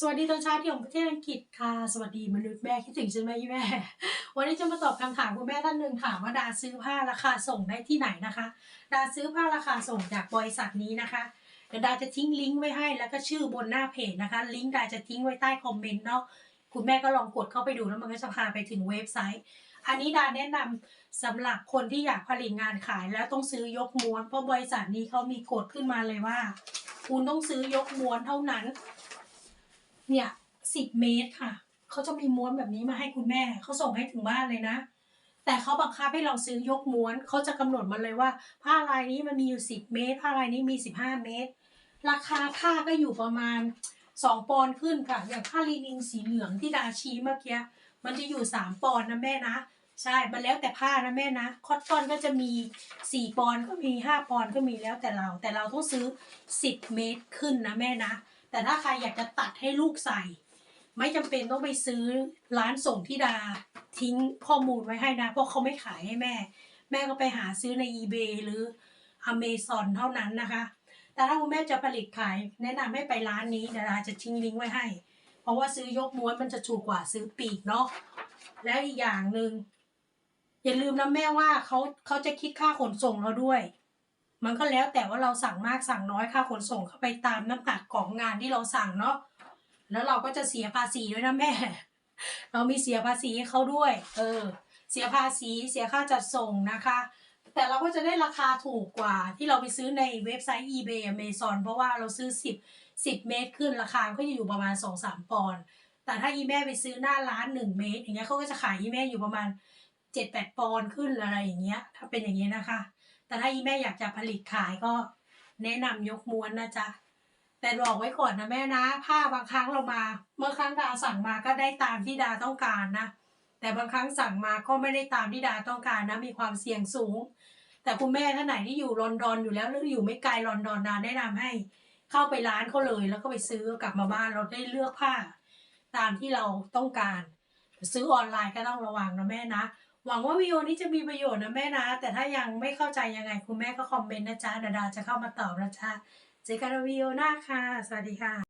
สวัสดีตอนเช้าที่ของประเทศอังกฤษค่ะ สวัสดีมนุษย์แม่คิดถึงฉันไหมแม่ วันนี้จะมาตอบคำถามคุณแม่ท่านหนึ่งถามว่าดาซื้อผ้าราคาส่งได้ที่ไหนนะคะ ดาซื้อผ้าราคาส่งจากบริษัทนี้นะคะเดี๋ยวดาจะทิ้งลิงก์ไว้ให้แล้วก็ชื่อบนหน้าเพจนะคะ ลิงก์ดาจะทิ้งไว้ใต้คอมเมนต์เนาะคุณแม่ก็ลองกดเข้าไปดูแล้วมันก็จะพาไปถึงเว็บไซต์ อันนี้ดาแนะนำสำหรับคนที่อยากผลิตงานขายแล้วต้องซื้อยกม้วนเพราะบริษัทนี้เขามีกฎขึ้นมาเลยว่า คุณต้องซื้อยกม้วนเท่านั้น เนี่ยสิบเมตรค่ะเขาจะมีม้วนแบบนี้มาให้คุณแม่เขาส่งให้ถึงบ้านเลยนะ แต่เขาบังคับให้เราซื้อยกม้วนเขาจะกำหนดมาเลยว่า ผ้าลายนี้มันมีอยู่สิบเมตร ผ้าลายนี้มีสิบห้าเมตร ราคาผ้าก็อยู่ประมาณสองปอนด์ขึ้นค่ะ อย่างผ้าลีนิงสีเหลืองที่ดาชี้เมื่อกี้มันจะอยู่สามปอนด์นะแม่นะใช่ มันแล้วแต่ผ้านะแม่นะ คอตตอนก็จะมีสี่ปอนด์ก็มีห้าปอนด์ก็มีแล้วแต่เรา แต่เราต้องซื้อสิบเมตรขึ้นนะแม่นะ แต่ถ้าใครอยากจะตัดให้ลูกใส่ ไม่จำเป็นต้องไปซื้อร้านส่งที่ดาทิ้งข้อมูลไว้ให้นะ เพราะเขาไม่ขายให้แม่ แม่ก็ไปหาซื้อใน eBay หรือ Amazon เท่านั้นนะคะ แต่ถ้าคุณแม่จะผลิตขาย แนะนำให้ไปร้านนี้ดี๋ยวดาจะทิ้งลิงก์ไว้ให้ เพราะว่าซื้อยกม้วนมันจะถูกกว่าซื้อปีกเนาะแล้วอีกอย่างหนึ่งอย่าลืมนะแม่ว่าเขาเขาจะคิดค่าขนส่งเราด้วย มันก็แล้วแต่ว่าเราสั่งมากสั่งน้อยค่าขนส่งเข้าไปตามน้ำหนักของงานที่เราสั่งเนาะแล้วเราก็จะเสียภาษีด้วยนะแม่ เรามีเสียภาษีให้เขาด้วย เออ เสียภาษีเสียค่าจัดส่งนะคะ แต่เราก็จะได้ราคาถูกกว่า ที่เราไปซื้อในเว็บไซต์ eBay Amazon เพราะว่าเราซื้อ 10 10 เมตรขึ้นราคาก็จะอยู่ประมาณ 2-3 ปอนด์แต่ถ้าอีแม่ไปซื้อหน้าร้าน 1 เมตร อย่างเงี้ยเขาก็จะขายอีแม่อยู่ประมาณ 7-8 ปอนด์ขึ้นอะไรอย่างเงี้ย ถ้าเป็นอย่างเงี้ยนะคะ แต่ถ้าอีแม่อยากจะผลิตขายก็แนะนำยกม้วนนะจ๊ะ แต่บอกไว้ก่อนนะแม่นะ ผ้าบางครั้งเรามา เมื่อครั้งดาสั่งมาก็ได้ตามที่ดาต้องการนะ แต่บางครั้งสั่งมาก็ไม่ได้ตามที่ดาต้องการนะ มีความเสี่ยงสูง แต่คุณแม่ท่านไหนที่อยู่ลอนดอนอยู่แล้วหรืออยู่ไม่ไกลลอนดอนดาแนะนำให้ เข้าไปร้านเขาเลย แล้วก็ไปซื้อกลับมาบ้านเราได้เลือกผ้า ตามที่เราต้องการ ซื้อออนไลน์ก็ต้องระวังนะแม่นะ หวังว่าวิดีโอนี้จะมีประโยชน์นะแม่นะ แต่ถ้ายังไม่เข้าใจยังไงคุณแม่ก็คอมเมนต์นะจ๊ะดาดาจะเข้ามาตอบนะจ๊ะเจอกันวิดีโอหน้าค่ะ สวัสดีค่ะ